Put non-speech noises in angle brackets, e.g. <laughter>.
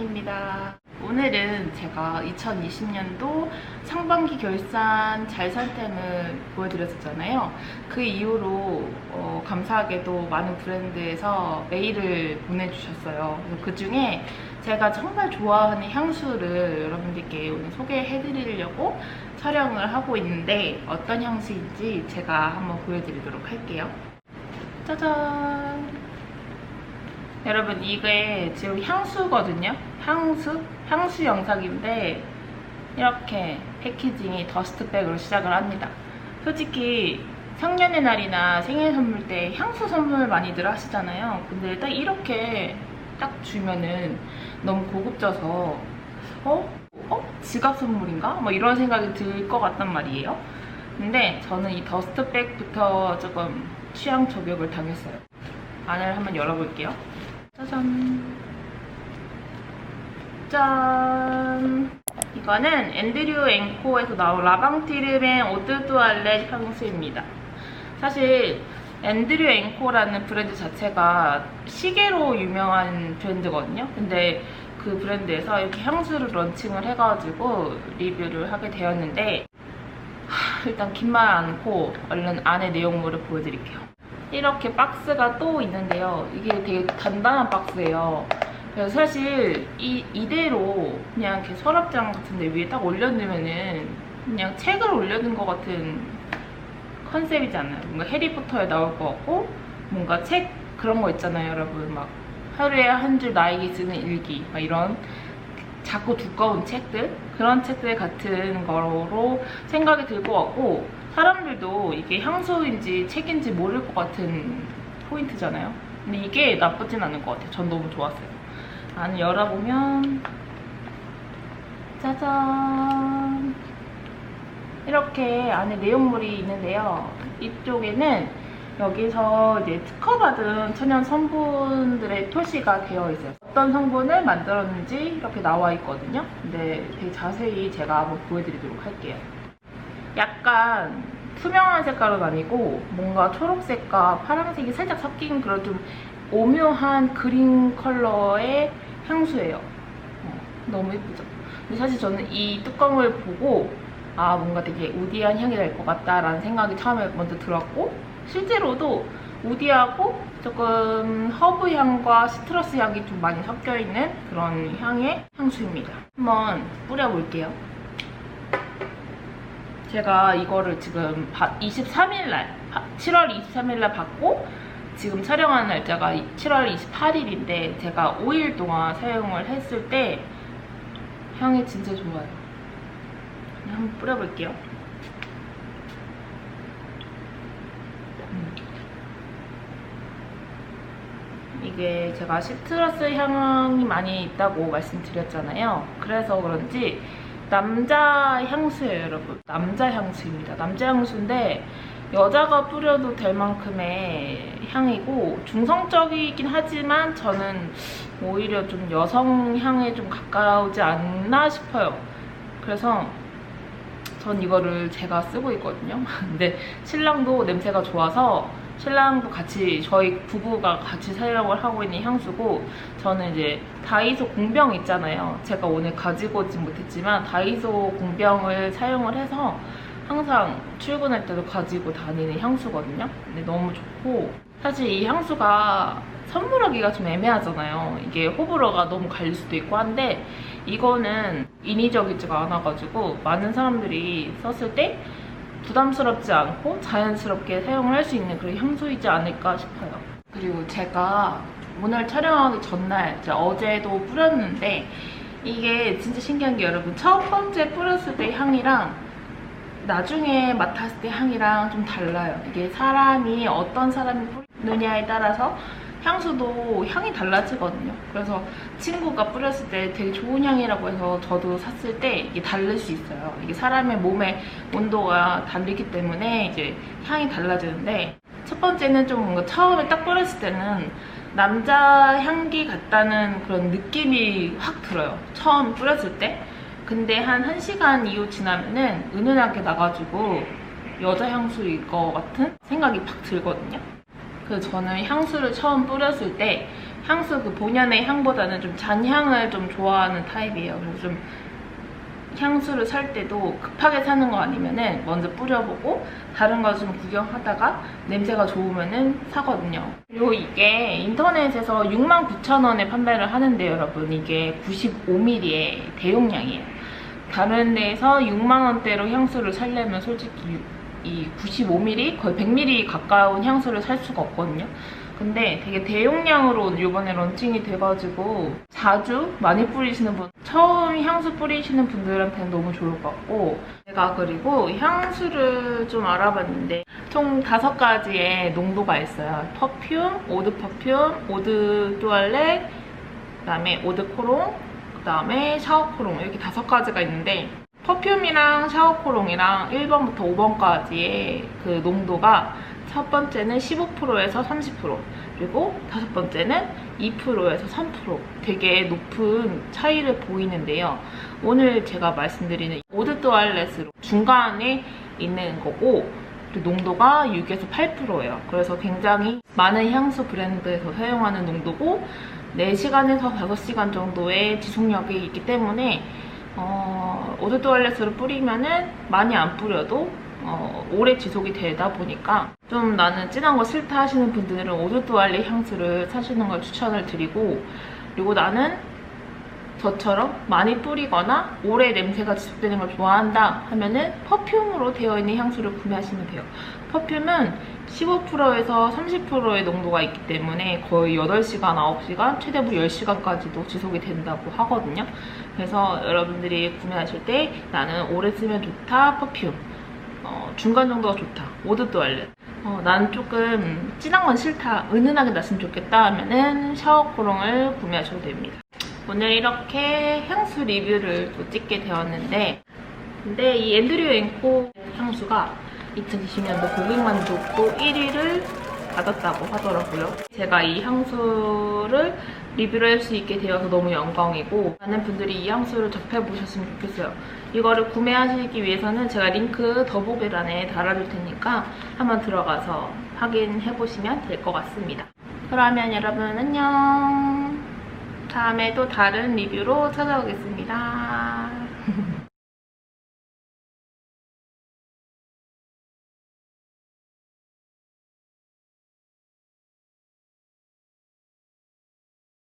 효준이입니다. 오늘은 제가 2020년도 상반기 결산 잘산템을 보여드렸었잖아요. 그 이후로 어, 감사하게도 많은 브랜드에서 메일을 보내주셨어요. 그 중에 제가 정말 좋아하는 향수를 여러분들께 오늘 소개해드리려고 촬영을 하고 있는데 어떤 향수인지 제가 한번 보여드리도록 할게요. 짜잔! 여러분 이게 지금 향수거든요. 향수? 향수 영상인데 이렇게 패키징이 더스트백으로 시작을 합니다. 솔직히 성년의 날이나 생일 선물 때 향수 선물 많이들 하시잖아요. 근데 딱 이렇게 딱 주면은 너무 고급져서 어? 어? 지갑 선물인가? 뭐 이런 생각이 들 것 같단 말이에요. 근데 저는 이 더스트백부터 조금 취향 저격을 당했어요. 안을 한번 열어볼게요. 짜잔. 짠. 이거는 앤드류 앵코에서 나온 라방티르벤 오드두알렛 향수입니다. 사실 앤드류 앵코라는 브랜드 자체가 시계로 유명한 브랜드거든요. 근데 그 브랜드에서 이렇게 향수를 런칭을 해가지고 리뷰를 하게 되었는데 하, 일단 긴 말 않고 얼른 안에 내용물을 보여드릴게요. 이렇게 박스가 또 있는데요. 이게 되게 단단한 박스예요. 사실 이, 이대로 그냥 이렇게 서랍장 같은 데 위에 딱 올려두면은 그냥 책을 올려둔 것 같은 컨셉이지 않나요? 뭔가 해리포터에 나올 것 같고 뭔가 책 그런 거 있잖아요, 여러분. 막 하루에 한 줄 나에게 쓰는 일기 막 이런 작고 두꺼운 책들 그런 책들 같은 거로 생각이 들 것 같고 사람들도 이게 향수인지 책인지 모를 것 같은 포인트잖아요. 근데 이게 나쁘진 않을 것 같아요. 전 너무 좋았어요. 안을 열어보면 짜잔 이렇게 안에 내용물이 있는데요. 이쪽에는 여기서 이제 특허받은 천연 성분들의 표시가 되어 있어요. 어떤 성분을 만들었는지 이렇게 나와 있거든요. 근데 되게 자세히 제가 한번 보여드리도록 할게요. 약간 투명한 색깔은 아니고 뭔가 초록색과 파란색이 살짝 섞인 그런 좀 오묘한 그린 컬러의 향수예요. 어, 너무 예쁘죠? 근데 사실 저는 이 뚜껑을 보고 아 뭔가 되게 우디한 향이 날 것 같다라는 생각이 처음에 먼저 들었고 실제로도 우디하고 조금 허브 향과 시트러스 향이 좀 많이 섞여 있는 그런 향의 향수입니다. 한번 뿌려볼게요. 제가 이거를 지금 23일날 7월 23일날 받고 지금 촬영하는 날짜가 7월 28일인데 제가 5일 동안 사용을 했을 때 향이 진짜 좋아요. 그냥 한번 뿌려볼게요. 음. 이게 제가 시트러스 향이 많이 있다고 말씀드렸잖아요. 그래서 그런지 남자 향수예요, 여러분. 남자 향수입니다. 남자 향수인데 여자가 뿌려도 될 만큼의 향이고 중성적이긴 하지만 저는 오히려 좀 여성 향에 좀 가까우지 않나 싶어요. 그래서 전 이거를 제가 쓰고 있거든요. <laughs> 근데 신랑도 냄새가 좋아서 신랑도 같이 저희 부부가 같이 사용을 하고 있는 향수고 저는 이제 다이소 공병 있잖아요. 제가 오늘 가지고 오진 못했지만 다이소 공병을 사용을 해서 항상 출근할 때도 가지고 다니는 향수거든요. 근데 너무 좋고 사실 이 향수가 선물하기가 좀 애매하잖아요. 이게 호불호가 너무 갈릴 수도 있고 한데 이거는 인위적이지가 않아가지고 많은 사람들이 썼을 때 부담스럽지 않고 자연스럽게 사용을 할 수 있는 그런 향수이지 않을까 싶어요. 그리고 제가 오늘 촬영하기 전날 어제도 뿌렸는데 이게 진짜 신기한 게 여러분 첫 번째 뿌렸을 때 향이랑 나중에 맡았을 때 향이랑 좀 달라요. 이게 사람이 어떤 사람이 뿌리느냐에 따라서 향수도 향이 달라지거든요. 그래서 친구가 뿌렸을 때 되게 좋은 향이라고 해서 저도 샀을 때 이게 다를 수 있어요. 이게 사람의 몸의 온도가 다르기 때문에 이제 향이 달라지는데 첫 번째는 좀 뭔가 처음에 딱 뿌렸을 때는 남자 향기 같다는 그런 느낌이 확 들어요. 처음 뿌렸을 때. 근데 한 1시간 이후 지나면은 은은하게 나가지고 여자 향수일 것 같은 생각이 팍 들거든요. 그래서 저는 향수를 처음 뿌렸을 때 향수 그 본연의 향보다는 좀 잔향을 좀 좋아하는 타입이에요. 그래서 좀 향수를 살 때도 급하게 사는 거 아니면은 먼저 뿌려보고 다른 거 좀 구경하다가 냄새가 좋으면은 사거든요. 그리고 이게 인터넷에서 69,000원에 판매를 하는데요, 여러분. 이게 95ml의 대용량이에요. 다른 데에서 6만 원대로 향수를 살려면 솔직히 이 95ml, 거의 100ml 가까운 향수를 살 수가 없거든요. 근데 되게 대용량으로 이번에 런칭이 돼가지고 자주 많이 뿌리시는 분, 처음 향수 뿌리시는 분들한테는 너무 좋을 것 같고 제가 그리고 향수를 좀 알아봤는데 총 다섯 가지의 농도가 있어요. 퍼퓸, 오드 퍼퓸, 오드 뚜알렛, 그다음에 오드 코롱, 그다음에 샤워 코롱 이렇게 다섯 가지가 있는데 퍼퓸이랑 샤워 코롱이랑 1번부터 5번까지의 그 농도가 첫 번째는 15%에서 30% 그리고 다섯 번째는 2%에서 3% 되게 높은 차이를 보이는데요. 오늘 제가 말씀드리는 오드 또알렛으로 중간에 있는 거고 그리고 농도가 6에서 8%예요. 그래서 굉장히 많은 향수 브랜드에서 사용하는 농도고 4시간에서 5시간 정도의 지속력이 있기 때문에 어, 오드 또알렛으로 뿌리면은 많이 안 뿌려도 어, 오래 지속이 되다 보니까 좀 나는 진한 거 싫다 하시는 분들은 오드 또알렛 향수를 사시는 걸 추천을 드리고 그리고 나는 저처럼 많이 뿌리거나 오래 냄새가 지속되는 걸 좋아한다 하면은 퍼퓸으로 되어 있는 향수를 구매하시면 돼요. 퍼퓸은 15%에서 30%의 농도가 있기 때문에 거의 8시간, 9시간, 최대 뭐 10시간까지도 지속이 된다고 하거든요. 그래서 여러분들이 구매하실 때 나는 오래 쓰면 좋다, 퍼퓸. 어, 중간 정도가 좋다, 오드 또알렛. 어, 난 조금 진한 건 싫다, 은은하게 났으면 좋겠다 하면은 샤워 코롱을 구매하셔도 됩니다. 오늘 이렇게 향수 리뷰를 또 찍게 되었는데 근데 이 앤드류 앵코 향수가 2020년도 고객만족도 1위를 받았다고 하더라고요. 제가 이 향수를 리뷰를 할 수 있게 되어서 너무 영광이고 많은 분들이 이 향수를 접해보셨으면 좋겠어요. 이거를 구매하시기 위해서는 제가 링크 더보기란에 달아줄 테니까 한번 들어가서 확인해보시면 될 것 같습니다. 그러면 여러분 안녕! 다음에 또 다른 리뷰로 찾아오겠습니다.